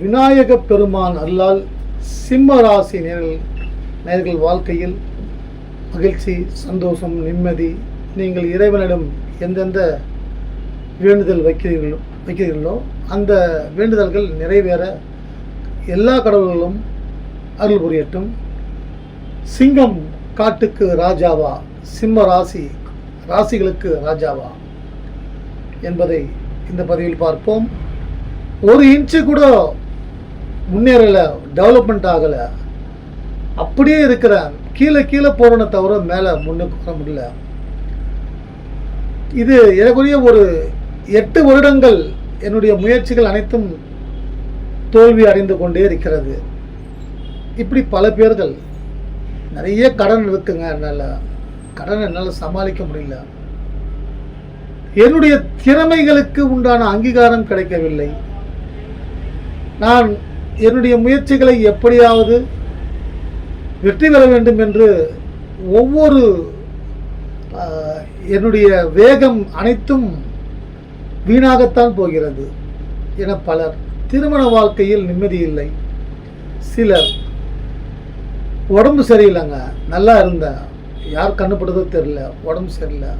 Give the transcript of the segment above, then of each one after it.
விநாயக பெருமான் அல்லால் சிம்ம ராசி நேர்கள் நேர்கள் வாழ்க்கையில் மகிழ்ச்சி சந்தோஷம் நிம்மதி நீங்கள் இறைவனிடம் எந்தெந்த வேண்டுதல் வைக்கிறீர்களோ வைக்கிறீர்களோ அந்த வேண்டுதல்கள் நிறைவேற எல்லா கடவுள்களும் அருள் புரியட்டும். சிங்கம் காட்டுக்கு ராஜாவா? சிம்ம ராசி ராசிகளுக்கு ராஜாவா? என்பதை இந்த பதிவில் பார்ப்போம். ஒரு இன்ச்சு கூட முன்னேறலை டெவலப்மெண்ட் ஆகலை. அப்படியே இருக்கிறேன். கீழே கீழே போகிறன தவிர மேலே முன்னுக்கு வர முடியல. இது எனக்குரிய ஒரு எட்டு வருடங்கள் என்னுடைய முயற்சிகள் அனைத்தும் தோல்வி அடைந்து கொண்டே இருக்கிறது. இப்படி பல பேர்கள் நிறைய கடன் இருக்குங்க என்னால். கடன் என்னால் சமாளிக்க முடியல. என்னுடைய திறமைகளுக்கு உண்டான அங்கீகாரம் கிடைக்கவில்லை. நான் என்னுடைய முயற்சிகளை எப்படியாவது வெற்றி பெற வேண்டும் என்று ஒவ்வொரு என்னுடைய வேகம் அனைத்தும் வீணாகத்தான் போகிறது என பலர் திருமண வாழ்க்கையில் நிம்மதி இல்லை. சிலர் உடம்பு சரியில்லைங்க நல்லா இருந்தேன் யார் கண்டுபடுதோ தெரில உடம்பு சரியில்லை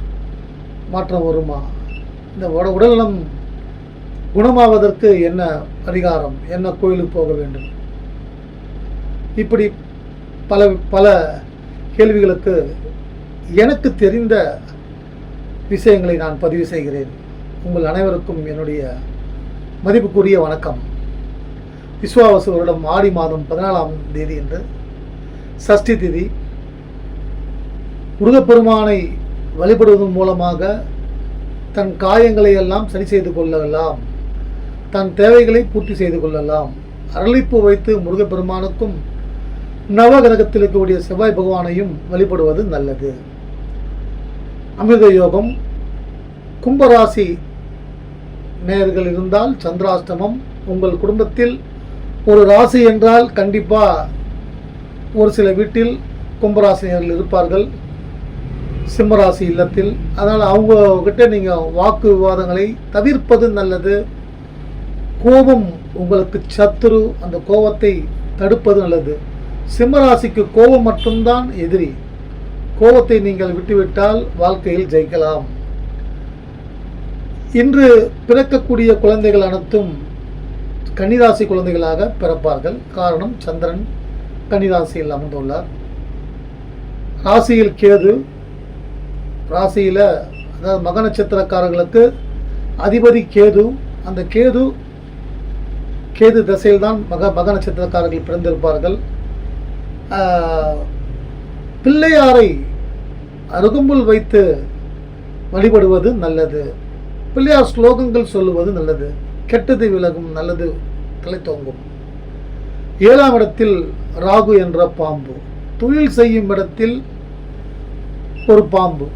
மாற்றம் வருமா? இந்த உட உடல்நலம் குணமாவதற்கு என்ன பரிகாரம்? என்ன கோயிலுக்கு போக வேண்டும்? இப்படி பல பல கேள்விகளுக்கு எனக்கு தெரிந்த விஷயங்களை நான் பதிவு செய்கிறேன். உங்கள் அனைவருக்கும் என்னுடைய மதிப்புக்குரிய வணக்கம். விஸ்வாவசு வருடம் ஆடி மாதம் பதினாலாம் தேதி என்று சஷ்டி திதி முருகப்பெருமானை வழிபடுவதன் மூலமாக தன் காயங்களை எல்லாம் சரி செய்து கொள்ளலாம். தன் தேவைகளை பூர்த்தி செய்து கொள்ளலாம். அரளிப்பு வைத்து முருகப்பெருமானுக்கும் நவகிரகத்தில் இருக்கக்கூடிய செவ்வாய் பகவானையும் வழிபடுவது நல்லது. அமிர்த யோகம் கும்பராசி நேர்கள் இருந்தால் சந்திராஷ்டமம் உங்கள் குடும்பத்தில் ஒரு ராசி என்றால் கண்டிப்பாக ஒரு சில வீட்டில் கும்பராசினியர்கள் இருப்பார்கள். சிம்மராசி இல்லத்தில். அதனால் அவங்க கிட்டே நீங்கள் வாக்கு விவாதங்களை தவிர்ப்பது நல்லது. கோபம் உங்களுக்கு சத்துரு அந்த கோபத்தை தடுப்பது நல்லது. சிம்மராசிக்கு கோபம் மட்டும்தான் எதிரி. கோபத்தை நீங்கள் விட்டுவிட்டால் வாழ்க்கையில் ஜெயிக்கலாம். இன்று பிறக்கக்கூடிய குழந்தைகள் அனைத்தும் கன்னிராசி குழந்தைகளாக பிறப்பார்கள். காரணம் சந்திரன் கன்னிராசியில் அமர்ந்துள்ளார். ராசியில் கேது. ராசியில் அதாவது மக நட்சத்திரக்காரர்களுக்கு அதிபதி கேது. அந்த கேது கேது திசையில் தான் மக மக நட்சத்திரக்காரர்கள் பிறந்திருப்பார்கள். பிள்ளையாரை அருகம்புல் வைத்து வழிபடுவது நல்லது. பிள்ளையார் ஸ்லோகங்கள் சொல்லுவது நல்லது. கெட்டது விலகும் நல்லது தலை தோங்கும் ஏழாம் இடத்தில் ராகு என்ற பாம்பு. தொழில் செய்யும் இடத்தில் ஒரு பாம்பு.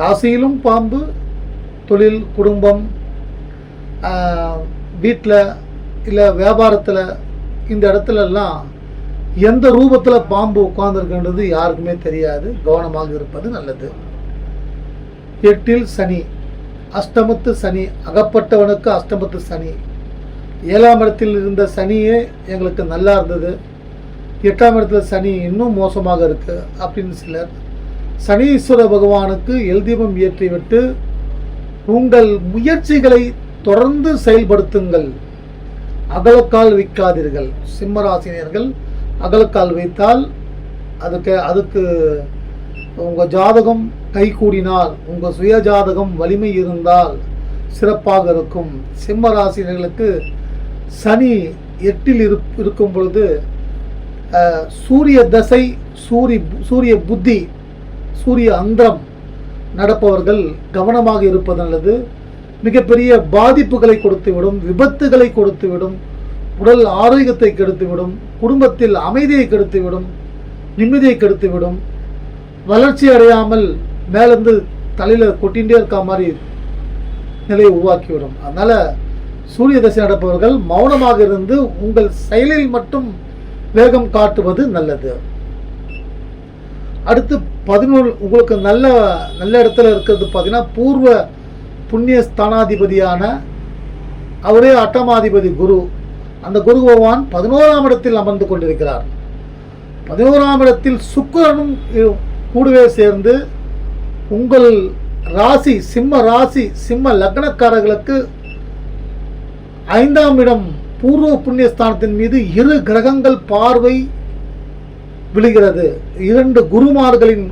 ராசியிலும் பாம்பு தொழில் குடும்பம் வீட்டில் இல்லை வியாபாரத்தில் இந்த இடத்துலலாம் எந்த ரூபத்தில் பாம்பு உட்கார்ந்துருக்குன்றது யாருக்குமே தெரியாது. கவனமாக இருப்பது நல்லது. எட்டில் சனி. அஷ்டமத்து சனி. அகப்பட்டவனுக்கு அஷ்டமத்து சனி. ஏழாம் இடத்தில் இருந்த சனியே எங்களுக்கு நல்லா இருந்தது. எட்டாம் இடத்துல சனி இன்னும் மோசமாக இருக்குது அப்படின்னு சிலர் சனீஸ்வர பகவானுக்கு எல்தீபம் ஏற்றிவிட்டு உங்கள் முயற்சிகளை தொடர்ந்து செயல்படுத்துங்கள். அகலக்கால் வைக்காதீர்கள் சிம்மராசினியர்கள் அகலக்கால் வைத்தால் அதுக்கு அதுக்கு உங்கள் ஜாதகம் கைகூடினால் உங்கள் சுய ஜாதகம் வலிமை இருந்தால் சிறப்பாக இருக்கும். சிம்ம ராசினர்களுக்கு சனி எட்டில் இரு இருக்கும் பொழுது சூரிய தசை சூரிய சூரிய புத்தி சூரிய அந்தரம் நடப்பவர்கள் கவனமாக இருப்பது நல்லது. மிகப்பெரிய பாதிப்புகளை கொடுத்துவிடும் விபத்துகளை கொடுத்துவிடும் உடல் ஆரோக்கியத்தை கெடுத்துவிடும் குடும்பத்தில் அமைதியை கெடுத்துவிடும் நிம்மதியை கெடுத்துவிடும் வளர்ச்சி அடையாமல் மேலேருந்து தலையில் கொட்டிகிட்டே இருக்க மாதிரி நிலையை உருவாக்கிவிடும். அதனால் சூரிய தசை நடப்பவர்கள் மௌனமாக இருந்து உங்கள் செயலில் மட்டும் வேகம் காட்டுவது நல்லது. அடுத்து பதினொன்று உங்களுக்கு நல்ல நல்ல இடத்துல இருக்கிறது பார்த்தீங்கன்னா பூர்வ புண்ணிய ஸ்தானாதிபதியான அவரே அட்டமாதிபதி குரு. அந்த குரு பகவான் பதினோராம் இடத்தில் அமர்ந்து கொண்டிருக்கிறார். பதினோராம் இடத்தில் சுக்கிரனும் கூடவே சேர்ந்து உங்கள் ராசி சிம்ம ராசி சிம்ம லக்னக்காரர்களுக்கு ஐந்தாம் இடம் பூர்வ புண்ணியஸ்தானத்தின் மீது இரு கிரகங்கள் பார்வை விழுகிறது. இரண்டு குருமார்களின்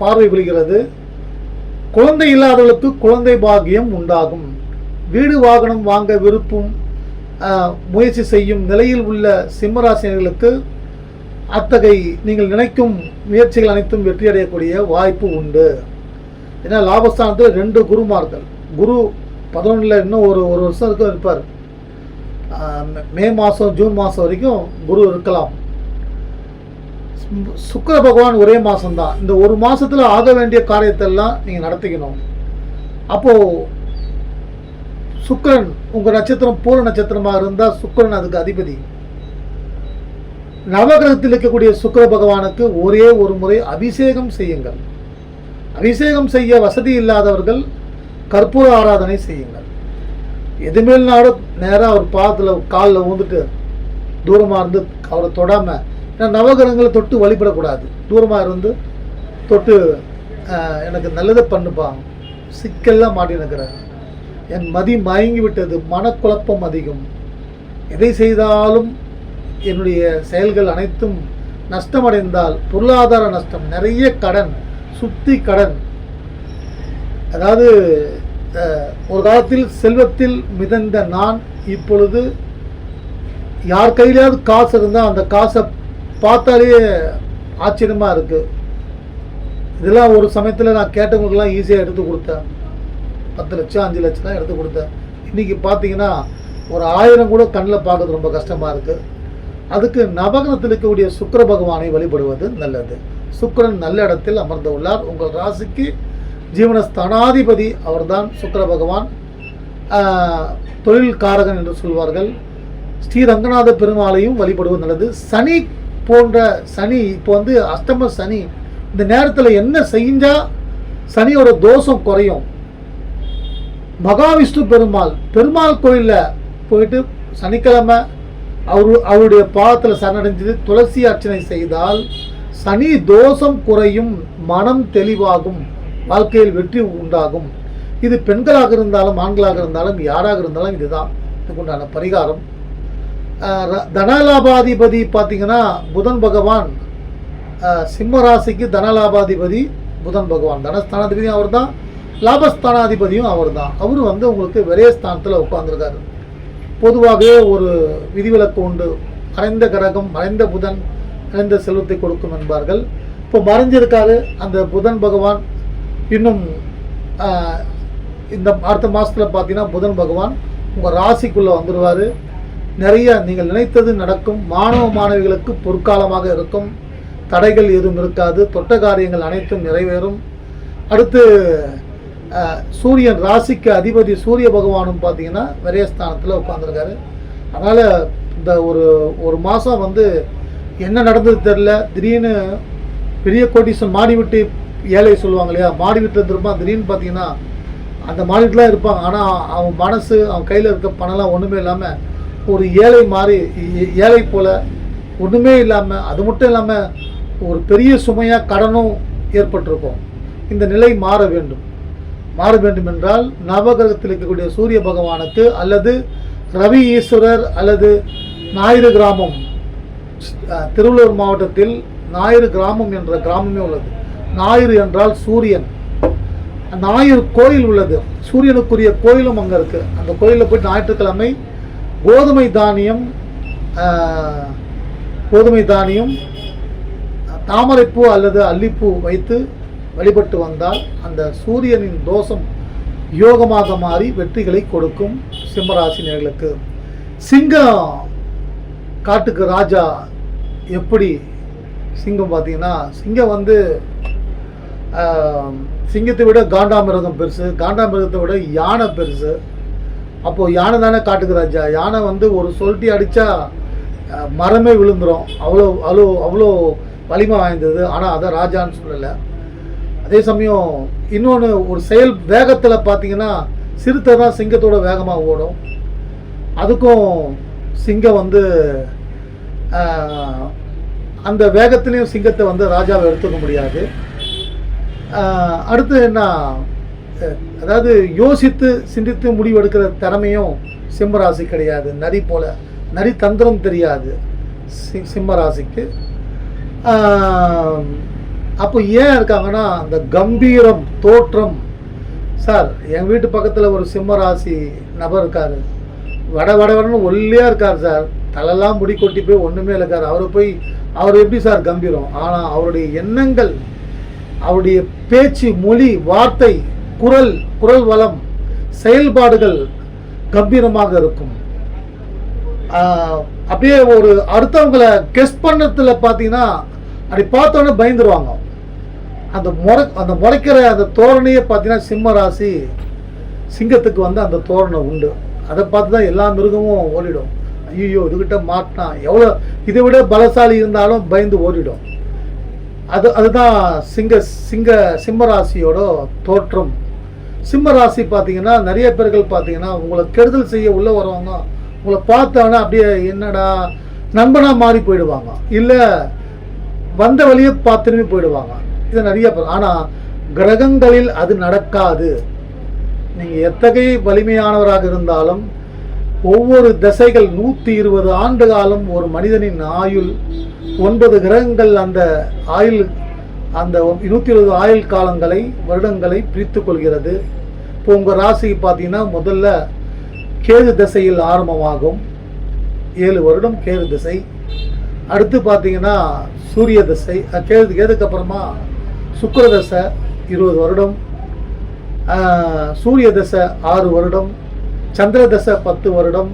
பார்வை விழுகிறது. குழந்தை இல்லாதவர்களுக்கு குழந்தை பாகியம் உண்டாகும். வீடு வாகனம் வாங்க விருப்பம் முயற்சி செய்யும் நிலையில் உள்ள சிம்மராசினர்களுக்கு அத்தகை நீங்கள் நினைக்கும் முயற்சிகள் அனைத்தும் வெற்றியடையக்கூடிய வாய்ப்பு உண்டு. ஏன்னா லாபஸ்தானத்தில் ரெண்டு குருமார்கள். குரு பதினொன்றில் இன்னும் ஒரு ஒரு வருஷம் இருக்கும் இருப்பார். மே மாதம் ஜூன் மாதம் வரைக்கும் குரு இருக்கலாம். சுக்கிர பகவான் ஒரே மாதம்தான் இந்த ஒரு மாதத்தில் ஆக வேண்டிய காரியத்தெல்லாம் நீங்கள் நடத்திக்கணும். அப்போது சுக்கிரன் உங்கள் நட்சத்திரம் பூர நட்சத்திரமாக இருந்தால் சுக்கிரன் அதுக்கு அதிபதி. நவகிரகத்தில் இருக்கக்கூடிய சுக்கிர பகவானுக்கு ஒரே ஒரு முறை அபிஷேகம் செய்யுங்கள். அபிஷேகம் செய்ய வசதி இல்லாதவர்கள் கற்பூர ஆராதனை செய்யுங்கள். எதுமேல்னாலும் நேராக அவர் பாதத்தில் காலில் ஊந்துட்டு தூரமாக இருந்து அவரை தொடாமல் நான் நவகிரகங்களை தொட்டு வழிபடக்கூடாது. தூரமாக இருந்து தொட்டு எனக்கு நல்லதை பண்ணுப்பா. சிக்கல்லாம் மாட்டினுக்கிறேன் என் மதி மயங்கி விட்டது. மனக்குழப்பம் அதிகம். எதை செய்தாலும் என்னுடைய செயல்கள் அனைத்தும் நஷ்டமடைந்தால் பொருளாதார நஷ்டம் நிறைய கடன் சுத்தி கடன். அதாவது ஒரு காலத்தில் செல்வத்தில் மிதந்த நான் இப்பொழுது யார் கையிலாவது காசு இருந்தால் அந்த காசை பார்த்தாலே ஆச்சரியமாக இருக்குது இதெல்லாம் ஒரு சமயத்தில் நான் கேட்டவங்களுக்கெல்லாம் ஈஸியாக எடுத்து கொடுத்தேன். பத்து லட்சம் அஞ்சு லட்சம் தான் எடுத்து கொடுத்தேன். இன்றைக்கி பார்த்தீங்கன்னா ஒரு ஆயிரம் கூட கண்ணில் பார்க்கறது ரொம்ப கஷ்டமாக இருக்குது அதுக்கு நவகனத்தில் இருக்கக்கூடிய சுக்கர பகவானை வழிபடுவது நல்லது. சுக்கிரன் நல்ல இடத்தில் அமர்ந்து உள்ளார் உங்கள் ராசிக்கு ஜீவனஸ்தானாதிபதி அவர்தான் சுக்கர பகவான். தொழில் காரகன் என்று சொல்வார்கள். ஸ்ரீ ரங்கநாத பெருமாளையும் வழிபடுவது நல்லது. சனி போன்ற சனி இப்போ வந்து அஷ்டம சனி இந்த நேரத்தில் என்ன செஞ்சா சனியோட தோஷம் குறையும்? மகாவிஷ்ணு பெருமாள் பெருமாள் கோயிலில் போயிட்டு சனிக்கிழமை அவரு அவருடைய பாதத்தில் சரணடைஞ்சது துளசி அர்ச்சனை செய்தால் சனி தோஷம் குறையும் மனம் தெளிவாகும் வாழ்க்கையில் வெற்றி உண்டாகும். இது பெண்களாக இருந்தாலும் ஆண்களாக இருந்தாலும் யாராக இருந்தாலும் இதுதான். இதுக்குண்டான பரிகாரம். தனலாபாதிபதி பார்த்தீங்கன்னா புதன் பகவான் சிம்ம ராசிக்கு தனலாபாதிபதி புதன் பகவான். தனஸ்தானாதிபதியும் அவர் தான் லாபஸ்தானாதிபதியும் அவர் தான் அவர் வந்து உங்களுக்கு விரயஸ்தானத்தில் உட்கார்ந்துருக்காரு. பொதுவாகவே ஒரு விதிவிலக்கு உண்டு. மறைந்த கிரகம் மறைந்த புதன் மறைந்த செல்வத்தை கொடுக்கும் என்பார்கள். இப்போ மறைஞ்சிருக்காரு. அந்த புதன் பகவான் இன்னும் இந்த அடுத்த மாதத்தில் பார்த்தீங்கன்னா புதன் பகவான் உங்கள் ராசிக்குள்ளே வந்துடுவார் நிறைய நீங்கள் நினைத்தது நடக்கும். மாணவ மாணவிகளுக்கு பொற்காலமாக இருக்கும். தடைகள் எதுவும் இருக்காது. தொட்ட காரியங்கள் அனைத்தும் நிறைவேறும். அடுத்து சூரியன் ராசிக்கு அதிபதி சூரிய பகவானும் பார்த்தீங்கன்னா விரயஸ்தானத்தில் உட்காந்துருக்காரு அதனால் இந்த ஒரு ஒரு மாதம் வந்து என்ன நடந்தது தெரில திடீர்னு பெரிய கோட்டீஸ்வரன் மாடி விட்டு ஏழை சொல்லுவாங்க இல்லையா? மாடி வீட்டில் இருந்திருப்பான் திடீர்னு பார்த்தீங்கன்னா அந்த மாடிட்டுலாம் இருப்பாங்க. ஆனால் அவன் மனசு அவன் கையில் இருக்க பணம்லாம் ஒன்றுமே இல்லாமல் ஒரு ஏழை மாதிரி ஏ- ஏழை போல் ஒன்றுமே இல்லாமல் அது மட்டும் இல்லாமல் ஒரு பெரிய சுமையாக கடனும் ஏற்பட்டிருக்கும். இந்த நிலை மாற வேண்டும். மாற வேண்டும் என்றால் நவகிரகத்தில் இருக்கக்கூடிய சூரிய பகவானுக்கு அல்லது ரவி ஈஸ்வரர் அல்லது ஞாயிறு கிராமம் திருவள்ளூர் மாவட்டத்தில் ஞாயிறு கிராமம் என்ற கிராமமே உள்ளது. ஞாயிறு என்றால் சூரியன். ஞாயிறு கோயில் உள்ளது. சூரியனுக்குரிய கோயிலும் அங்கே இருக்குது அந்த கோயிலில் போய் ஞாயிற்றுக்கிழமை கோதுமை தானியம் கோதுமை தானியம் தாமரைப்பூ அல்லது அல்லிப்பூ வைத்து வழிபட்டு வந்தால் அந்த சூரியனின் தோஷம் யோகமாக மாறி வெற்றிகளை கொடுக்கும் சிம்மராசினியர்களுக்கு சிங்கம் காட்டுக்கு ராஜா எப்படி சிங்கம் பார்த்தீங்கன்னா சிங்கம் வந்து சிங்கத்தை விட காண்டாமிருகம் பெருசு காண்டாமிருகத்தை விட யானை பெருசு அப்போது யானை தானே காட்டுக்கு ராஜா? யானை வந்து ஒரு சொல்ட்டி அடித்தா மரமே விழுந்துரும். அவ்வளோ அவ்வளோ அவ்வளோ வலிமை வாய்ந்தது. ஆனால் அதை ராஜான்னு சொல்லலை. அதே சமயம் இன்னொன்று ஒரு செயல் வேகத்தில் பார்த்தீங்கன்னா சிறுத்தை தான் சிங்கத்தோட வேகமாக ஓடும். அதுக்கும் சிங்கம் வந்து அந்த வேகத்துலேயும் சிங்கத்தை வந்து ராஜாவை எடுத்துக்க முடியாது. அடுத்து என்ன? அதாவது யோசித்து சிந்தித்து முடிவெடுக்கிற திறமையும் சிம்மராசி கிடையாது. நரி போல நரி தந்திரம் தெரியாது சி சிம்மராசிக்கு. அப்போ ஏன் இருக்காங்கன்னா அந்த கம்பீரம் தோற்றம். சார் என் வீட்டு பக்கத்தில் ஒரு சிம்மராசி நபர் இருக்கார். வட வட வடன்னு ஒல்லியாக இருக்கார் சார். தலைலாம் முடி கொட்டி போய் ஒன்றுமே இருக்கார் அவர் போய் அவர் எப்படி சார் கம்பீரம்? ஆனால் அவருடைய எண்ணங்கள் அவருடைய பேச்சு மொழி வார்த்தை குரல் குரல் வளம் செயல்பாடுகள் கம்பீரமாக இருக்கும். அப்படியே ஒரு அடுத்தவங்களை கெஸ் பண்ணத்துல பார்த்தீங்கன்னா அப்படி பார்த்தோன்னே பயந்துருவாங்க. அந்த முறை அந்த முறைக்கிற அந்த தோரணையே பார்த்தீங்கன்னா சிம்ம ராசி சிங்கத்துக்கு வந்து அந்த தோரணை உண்டு. அதை பார்த்து தான் எல்லா மிருகமும் ஓடிடும். ஐயோ இதுகிட்ட மாட்டினா எவ்வளோ இதை விட பலசாலி இருந்தாலும் பயந்து ஓடிடும். அது அதுதான் சிங்க சிங்க சிம்மராசியோட தோற்றம். சிம்ம ராசி பார்த்தீங்கன்னா நிறைய பேர்கள் பார்த்தீங்கன்னா உங்களை கெடுதல் செய்ய உள்ள வரவங்க உங்களை பார்த்தாங்கன்னா அப்படியே என்னடா நண்பனாக மாறி போயிடுவாங்க. இல்லை வந்த வழியை பார்த்துன்னு போயிடுவாங்க. இது நிறைய பேர். ஆனால் கிரகங்களில் அது நடக்காது. நீங்கள் எத்தகைய வலிமையானவராக இருந்தாலும் ஒவ்வொரு திசைகள் நூற்றி இருபது ஆண்டு காலம் ஒரு மனிதனின் ஆயுள் ஒன்பது கிரகங்கள் அந்த ஆயுள் அந்த நூற்றி இருபது ஆயுள் காலங்களை வருடங்களை பிரித்து கொள்கிறது. இப்போ உங்கள் ராசிக்கு பார்த்தீங்கன்னா முதல்ல கேது திசையில் ஆரம்பமாகும். ஏழு வருடம் கேது திசை. அடுத்து பார்த்தீங்கன்னா சூரிய தசை. கேது கேதுக்கு அப்புறமா தசை இருபது வருடம். சூரிய தசை ஆறு வருடம். சந்திர தசை பத்து வருடம்.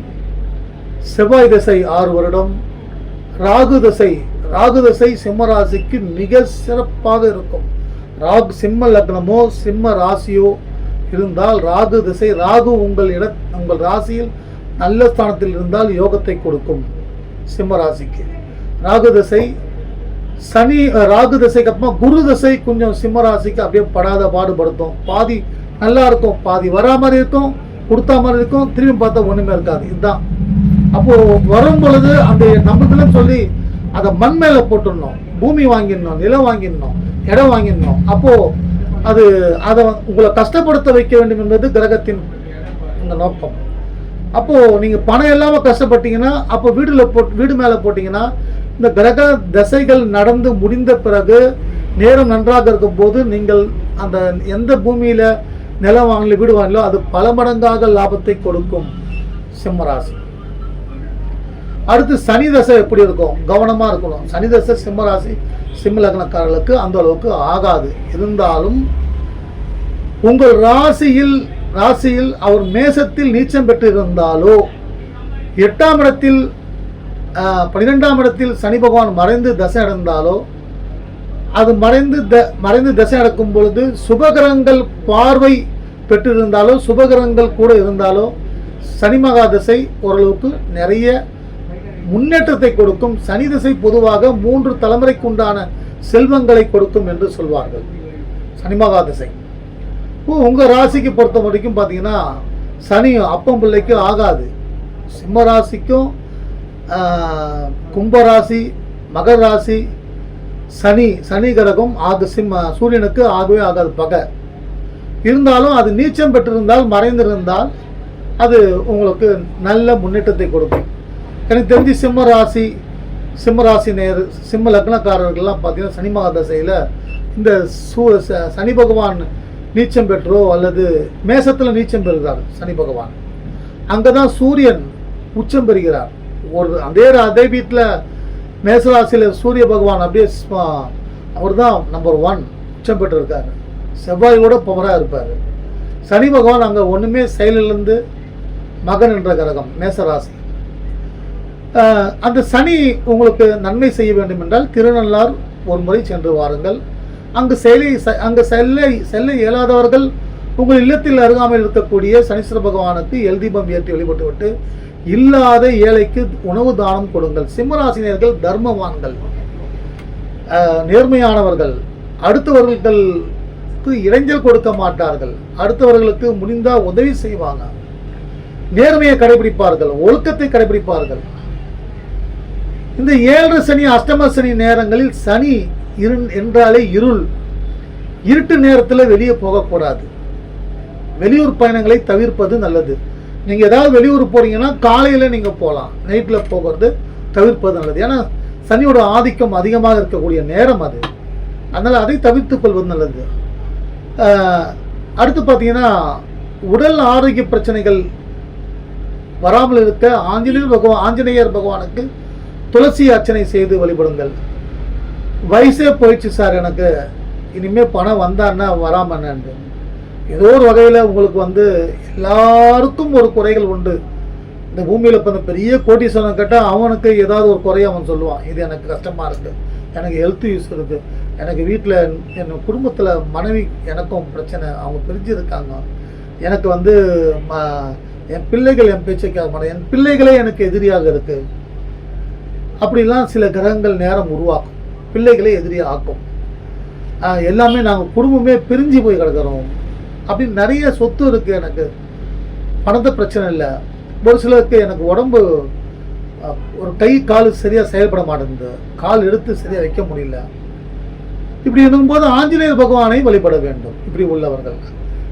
செவ்வாய் தசை ஆறு வருடம். ராகு தசை ராகு தசை மிக சிறப்பாக இருக்கும். ராகு சிம்ம லக்னமோ சிம்ம ராசியோ இருந்தால் ராகு திசை ராகு உங்கள் இட உங்கள் ராசியில் நல்ல ஸ்தானத்தில் இருந்தால் யோகத்தை கொடுக்கும் சிம்ம ராசிக்கு ராகு திசை சனி ராகு திசைக்கு அப்புறமா குரு திசை கொஞ்சம் சிம்ம ராசிக்கு அப்படியே படாத பாடுபடுத்தும். பாதி நல்லா இருக்கும் பாதி வரா மாதிரி இருக்கும் கொடுத்தா மாதிரி இருக்கும் திரும்பி பார்த்தா ஒன்றுமே இருக்காது. இதுதான். அப்போது வரும் பொழுது அந்த நம்புதலும் சொல்லி அதை மண் மேலே போட்டுடணும். பூமி வாங்கிடணும் நிலம் வாங்கிடணும் இடம் வாங்கிடணும். அப்போது அது அதை உங்களை கஷ்டப்படுத்த வைக்க வேண்டும் என்பது கிரகத்தின் அந்த நோக்கம். அப்போது நீங்கள் பணம் இல்லாமல் கஷ்டப்பட்டீங்கன்னா அப்போ வீடில் போட் வீடு மேலே போட்டிங்கன்னா இந்த கிரக தசைகள் நடந்து முடிந்த பிறகு நேரம் நன்றாக இருக்கும் போது நீங்கள் அந்த எந்த பூமியில் நிலம் வாங்கல வீடு வாங்கலோ அது பல மடங்காக லாபத்தை கொடுக்கும். சிம்மராசி. அடுத்து சனி தசை எப்படி இருக்கும்? கவனமாக இருக்கணும். சனி தசை சிம்மராசி சிம்ம லக்னக்காரர்களுக்கு அந்த அளவுக்கு ஆகாது. இருந்தாலும் உங்கள் ராசியில் ராசியில் அவர் மேசத்தில் நீச்சம் பெற்றிருந்தாலோ எட்டாம் இடத்தில் பன்னிரெண்டாம் இடத்தில் சனி பகவான் மறைந்து தசை அடைந்தாலோ அது மறைந்து த மறைந்து தசை அடக்கும் பொழுது சுபகிரகங்கள் பார்வை பெற்றிருந்தாலோ சுபகிரகங்கள் கூட இருந்தாலோ சனி மகா தசை ஓரளவுக்கு நிறைய முன்னேற்றத்தை கொடுக்கும் சனி திசை பொதுவாக மூன்று தலைமுறைக்கு உண்டான செல்வங்களை கொடுக்கும் என்று சொல்வார்கள். சனி மகா திசை. இப்போ உங்கள் ராசிக்கு பொறுத்த வரைக்கும் பார்த்தீங்கன்னா சனி அப்பம் பிள்ளைக்கு ஆகாது. சிம்ம ராசிக்கும் கும்பராசி மகர ராசி சனி சனி கிரகம் ஆகு சிம்ம சூரியனுக்கு ஆகவே ஆகாது பகை. இருந்தாலும் அது நீச்சம் பெற்றிருந்தால் மறைந்திருந்தால் அது உங்களுக்கு நல்ல முன்னேற்றத்தை கொடுக்கும். எனக்கு தெரிஞ்சு சிம்ம ராசி சிம்ம ராசி நேர் சிம்ம லக்னக்காரர்கள்லாம் பார்த்தீங்கன்னா சனி மகா தசையில் இந்த சூ சனி பகவான் நீச்சம் பெற்றோ அல்லது மேசத்தில் நீச்சம் பெறுகிறார் சனி பகவான். அங்கே தான் சூரியன் உச்சம் பெறுகிறார். ஒரு அதே அதே வீட்டில் மேசராசியில் சூரிய பகவான் அப்படியே அவர் தான் நம்பர் ஒன் உச்சம் பெற்றிருக்காரு. செவ்வாயோட பவராக இருப்பார். சனி பகவான் அங்கே ஒன்றுமே செயலிலிருந்து மகன் என்ற கிரகம் மேசராசி அந்த சனி உங்களுக்கு நன்மை செய்ய வேண்டும் என்றால் திருநள்ளார் ஒரு முறை சென்று வாருங்கள். அங்கு செயலி செ- அங்கு செல்ல செல்ல இயலாதவர்கள் உங்கள் இல்லத்தில் அருகாமையில் இருக்கக்கூடிய சனீஸ்வர பகவானுக்கு எல் தீபம் ஏற்றி வழிபட்டுவிட்டு இல்லாத ஏழைக்கு உணவு தானம் கொடுங்கள். சிம்மராசினியர்கள் தர்மவான்கள். நேர்மையானவர்கள். அடுத்தவர்களுக்கு இடைஞ்சல் கொடுக்க மாட்டார்கள். அடுத்தவர்களுக்கு முடிந்தால் உதவி செய்வாங்க. நேர்மையை கடைபிடிப்பார்கள் ஒழுக்கத்தை கடைபிடிப்பார்கள். இந்த ஏழரை சனி அஷ்டம சனி நேரங்களில் சனி இரு என்றாலே இருள். இருட்டு நேரத்தில் வெளியே போகக்கூடாது. வெளியூர் பயணங்களை தவிர்ப்பது நல்லது. நீங்கள் ஏதாவது வெளியூர் போகிறீங்கன்னா காலையில் நீங்கள் போகலாம். நைட்டில் போகிறது தவிர்ப்பது நல்லது. ஏன்னா சனியோட ஆதிக்கம் அதிகமாக இருக்கக்கூடிய நேரம் அது. அதனால் அதை தவிர்த்து கொள்வது நல்லது. அடுத்து பார்த்தீங்கன்னா உடல் ஆரோக்கிய பிரச்சனைகள் வராமல் இருக்க ஆஞ்சநேயர் பகவான் ஆஞ்சநேயர் பகவானுக்கு துளசி அர்ச்சனை செய்து வழிபடுங்கள். வயசே போயிடுச்சு சார் எனக்கு. இனிமேல் பணம் வந்தான்னா வராம ஏதோ ஒரு வகையில் உங்களுக்கு வந்து எல்லாருக்கும் ஒரு குறைகள் உண்டு. இந்த பூமியில் இப்போ இந்த பெரிய கோட்டீஸ்வரன் கேட்டால் அவனுக்கு ஏதாவது ஒரு குறைய அவன் சொல்லுவான். இது எனக்கு கஷ்டமாக இருக்குது எனக்கு ஹெல்த் யூஸ் இருக்குது எனக்கு வீட்டில் என் குடும்பத்தில் மனைவி எனக்கும் பிரச்சனை. அவங்க பிரிஞ்சிருக்காங்க எனக்கு வந்து ம- என் பிள்ளைகள் என் பேச்சை கேட்க மாட்டேன். என் பிள்ளைகளே எனக்கு எதிரியாக இருக்குது அப்படிலாம் சில கிரகங்கள் நேரம் உருவாக்கும். பிள்ளைகளை எதிரியாக ஆக்கும். எல்லாமே நாங்கள் குடும்பமே பிரிஞ்சு போய் கிடக்கிறோம். அப்படின்னு நிறைய சொத்து இருக்குது எனக்கு. பணத்தை பிரச்சனை இல்லை. ஒரு சிலருக்கு எனக்கு உடம்பு ஒரு கை கால் சரியாக செயல்பட மாட்டேங்குது. கால் எடுத்து சரியாக வைக்க முடியல. இப்படி இருக்கும்போது ஆஞ்சநேயர் பகவானை வழிபட வேண்டும். இப்படி உள்ளவர்கள்.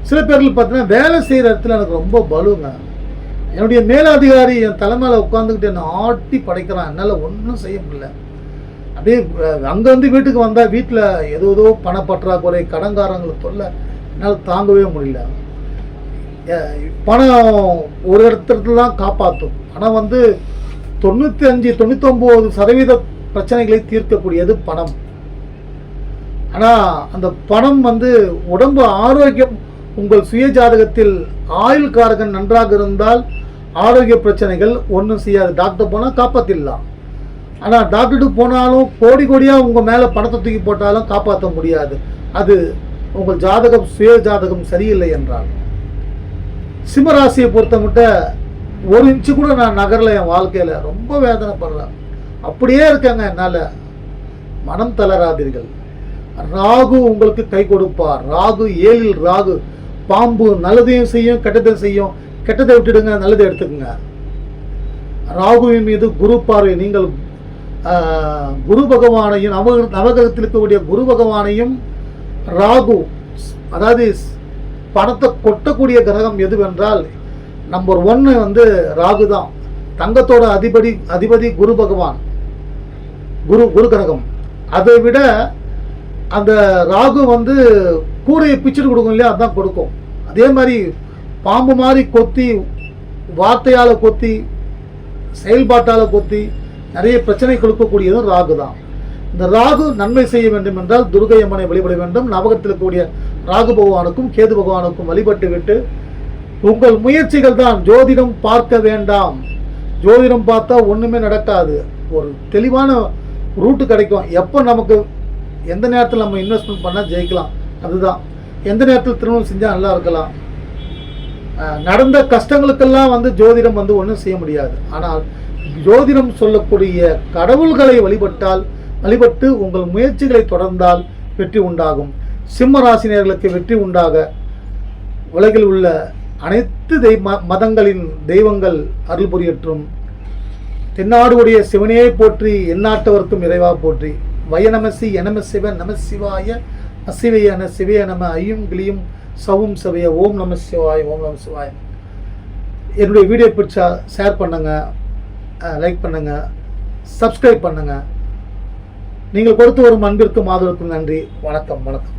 சில பேர்கள் பார்த்தீங்கன்னா வேலை செய்கிற இடத்துல எனக்கு ரொம்ப பலுங்க. என்னுடைய மேலதிகாரி என் தலைமையில் உட்காந்துக்கிட்டு என்னை ஆட்டி படைக்கிறான். என்னால் ஒன்றும் செய்ய முடியல. அப்படியே அங்கேருந்து வீட்டுக்கு வந்தால் வீட்டில் ஏதோ ஏதோ பணப்பற்றாக்குறை கடன்காரங்களை தொல்லை என்னால் தாங்கவே முடியல. பணம் ஒரு இடத்துல தான் காப்பாற்றும் ஆனால் வந்து தொண்ணூற்றி அஞ்சு தொண்ணூத்தொம்பது சதவீத பிரச்சனைகளை தீர்க்கக்கூடியது பணம். ஆனால் அந்த பணம் வந்து உடம்பு ஆரோக்கியம் உங்கள் சுய ஜாதகத்தில் ஆயுள் காரகன் நன்றாக இருந்தால் ஆரோக்கிய பிரச்சனைகள் ஒன்றும் செய்யாது. டாக்டர் போனால் காப்பாற்றிடலாம் ஆனால் டாக்டருக்கு போனாலும் கோடி கோடியாக உங்கள் மேலே பணத்தை தூக்கி போட்டாலும் காப்பாற்ற முடியாது. அது உங்கள் ஜாதகம் சுய ஜாதகம் சரியில்லை என்றால். சிம்மராசியை பொறுத்தமட்ட ஒரு இன்ச்சு கூட நான் நகரில் என் வாழ்க்கையில். ரொம்ப வேதனைப்படுறேன். அப்படியே இருக்கேங்க என்னால். மனம் தளராதீர்கள். ராகு உங்களுக்கு கை கொடுப்பார் ராகு ஏழில் ராகு. பாம்பு நல்லதையும் செய்யும் கெட்டதையும் செய்யும். கெட்டதை விட்டுடுங்க நல்லதை எடுத்துக்கோங்க. ராகுவின் மீது குரு பார்வை நீங்கள் குரு பகவானையும் நவ நவகிரகத்தில் இருக்கக்கூடிய குரு பகவானையும் ராகு அதாவது பணத்தை கொட்டக்கூடிய கிரகம் எதுவென்றால் நம்பர் ஒன்று வந்து ராகு தான். தங்கத்தோட அதிபதி அதிபதி குரு பகவான். குரு குரு கிரகம். அதை விட அந்த ராகு வந்து கூரையை பிச்சுட்டு கொடுக்கும் இல்லையா அதான் கொடுக்கும். அதே மாதிரி பாம்பு மாதிரி கொத்தி வார்த்தையால் கொத்தி செயல்பாட்டால் கொத்தி நிறைய பிரச்சனை கொடுக்கக்கூடியதும் ராகு தான் இந்த ராகு நன்மை செய்ய வேண்டும் என்றால் துர்கை அம்மனை வழிபட வேண்டும். நவகத்தில் இருக்கக்கூடிய ராகு பகவானுக்கும் கேது பகவானுக்கும் வழிபட்டு விட்டு உங்கள் முயற்சிகள் தான். ஜோதிடம் பார்க்க வேண்டாம். ஜோதிடம் பார்த்தா ஒன்றுமே நடக்காது. ஒரு தெளிவான ரூட்டு கிடைக்கும். எப்போ நமக்கு எந்த நேரத்தில் நம்ம இன்வெஸ்ட்மெண்ட் பண்ணால் ஜெயிக்கலாம். அதுதான். எந்த நேரத்தில் திருமணம் செஞ்சால் நல்லா இருக்கலாம். நடந்த கஷ்டங்களுக்கெல்லாம் வந்து ஜோதிடம் வந்து ஒன்றும் செய்ய முடியாது. ஆனால் ஜோதிடம் சொல்லக்கூடிய கடவுள்களை வழிபட்டால் வழிபட்டு உங்கள் முயற்சிகளை தொடர்ந்தால் வெற்றி உண்டாகும். சிம்ம ராசினியர்களுக்கு வெற்றி உண்டாக. உலகில் உள்ள அனைத்து தெய் ம- மதங்களின் தெய்வங்கள் அருள் புரியற்றும் தென்னாடுடைய சிவனையே போற்றி எந்நாட்டவர்க்கும் இறைவா போற்றி. வயநமசி எனம சிவ நம சிவாய அசிவைய என சிவைய நம ஐயும் கிளியும் சவும் சவைய ஓம் நம சிவாய் ஓம் நம சிவாய். என்னுடைய வீடியோ பிடிச்சா ஷேர் பண்ணுங்கள் லைக் பண்ணுங்கள் சப்ஸ்கிரைப் பண்ணுங்கள் நீங்கள் கொடுத்து வரும் அன்பிற்கும் ஆதரவுக்கும் நன்றி. வணக்கம் வணக்கம்.